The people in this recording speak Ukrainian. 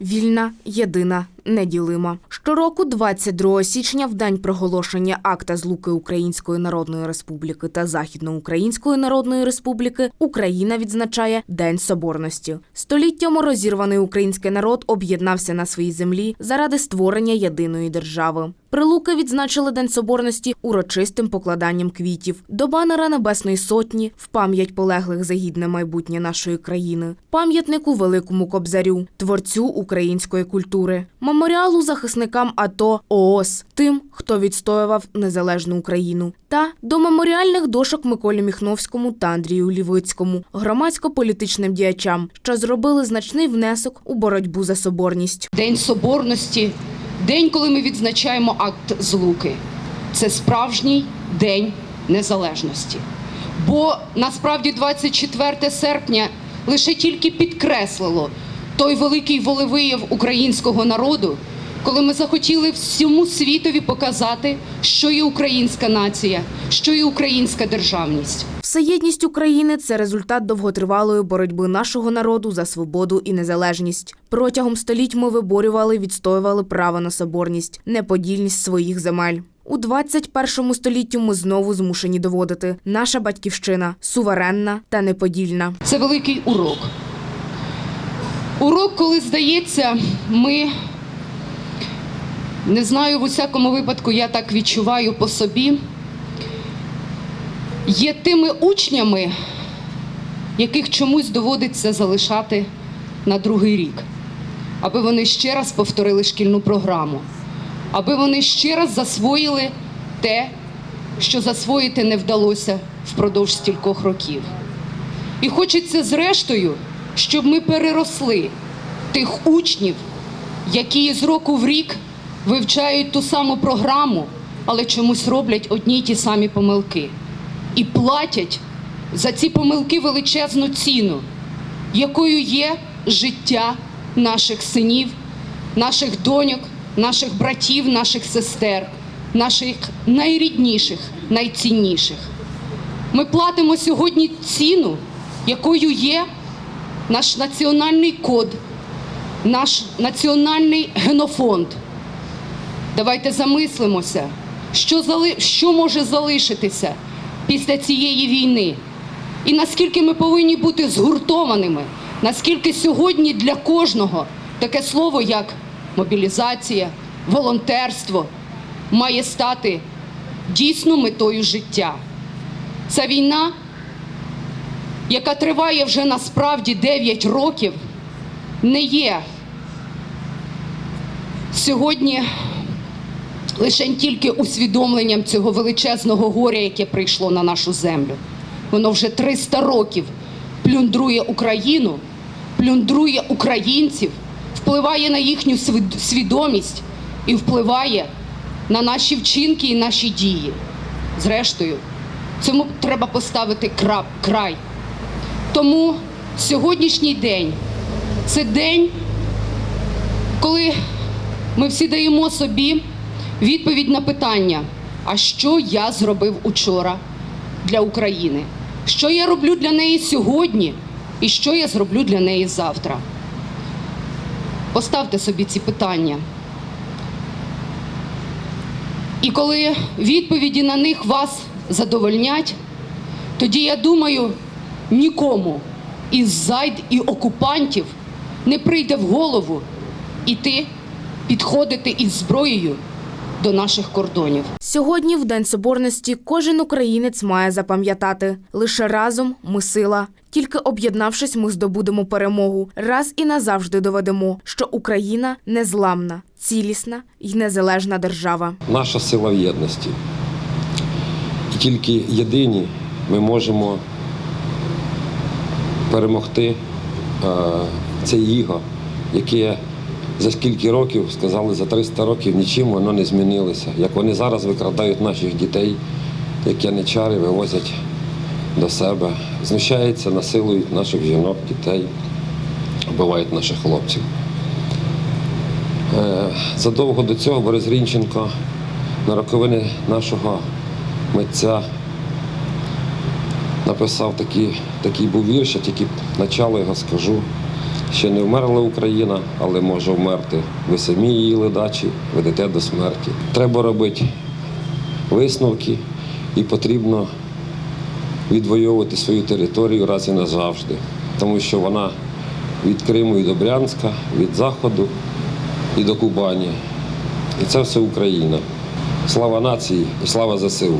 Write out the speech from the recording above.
Вільна, єдина, неділима. Щороку, 22 січня, в день проголошення акта злуки Української Народної Республіки та Західноукраїнської Народної Республіки, Україна відзначає День Соборності. Століттями розірваний український народ об'єднався на своїй землі заради створення єдиної держави. Прилуки відзначили День Соборності урочистим покладанням квітів. До банера Небесної Сотні в пам'ять полеглих за гідне майбутнє нашої країни, пам'ятнику Великому Кобзарю, творцю української культури, меморіалу захисникам АТО ООС, тим, хто відстоював незалежну Україну, та до меморіальних дошок Миколі Міхновському та Андрію Лівицькому, громадсько-політичним діячам, що зробили значний внесок у боротьбу за соборність. День Соборності, день, коли ми відзначаємо акт злуки. Це справжній день незалежності. Бо насправді 24 серпня лише тільки підкреслило той великий волевияв українського народу, коли ми захотіли всьому світові показати, що є українська нація, що є українська державність. Всеєдність України це результат довготривалої боротьби нашого народу за свободу і незалежність. Протягом століть ми виборювали, відстоювали право на соборність, неподільність своїх земель. У 21 столітті ми знову змушені доводити наша батьківщина суверенна та неподільна. Це великий урок. Урок, коли здається, ми не знаю, в усякому випадку я так відчуваю по собі, є тими учнями, яких чомусь доводиться залишати на другий рік, аби вони ще раз повторили шкільну програму, аби вони ще раз засвоїли те, що засвоїти не вдалося впродовж стількох років. І хочеться зрештою, щоб ми переросли тих учнів, які з року в рік вивчають ту саму програму, але чомусь роблять одні й ті самі помилки. І платять за ці помилки величезну ціну, якою є життя наших синів, наших доньок, наших братів, наших сестер, наших найрідніших, найцінніших. Ми платимо сьогодні ціну, якою є наш національний код, наш національний генофонд. Давайте замислимося, що, зали... що може залишитися після цієї війни, і наскільки ми повинні бути згуртованими, наскільки сьогодні для кожного таке слово, як мобілізація, волонтерство, має стати дійсно метою життя. Ця війна, яка триває вже насправді 9 років, не є сьогодні лише тільки усвідомленням цього величезного горя, яке прийшло на нашу землю. Воно вже 300 років плюндрує Україну, плюндрує українців, впливає на їхню свідомість і впливає на наші вчинки і наші дії. Зрештою, цьому треба поставити край. Тому сьогоднішній день це день, коли ми всі даємо собі відповідь на питання, а що я зробив учора для України? Що я роблю для неї сьогодні і що я зроблю для неї завтра? Поставте собі ці питання. І коли відповіді на них вас задовольнять, тоді я думаю, нікому із зайд і окупантів не прийде в голову іти підходити із зброєю до наших кордонів. Сьогодні, в День Соборності, кожен українець має запам'ятати лише разом ми сила. Тільки об'єднавшись, ми здобудемо перемогу. Раз і назавжди доведемо, що Україна незламна, цілісна і незалежна держава. наша сила в єдності. І тільки єдині ми можемо перемогти е, це іго, яке за скільки років, сказали, за 300 років нічим воно не змінилося. Як вони зараз викрадають наших дітей, як яничари вивозять до себе, знущаються, насилують наших жінок, дітей, вбивають наших хлопців. Е, Задовго до цього Борис Грінченко на роковини нашого митця написав такий, такий був вірш, я тільки начало його скажу. Ще не вмерла Україна, але може вмерти. Ви самі її ледачі, ведете до смерті. Треба робити висновки і потрібно відвоювати свою територію раз і назавжди, тому що вона від Криму і до Брянська, від Заходу і до Кубані. І це все Україна. Слава нації і слава ЗСУ.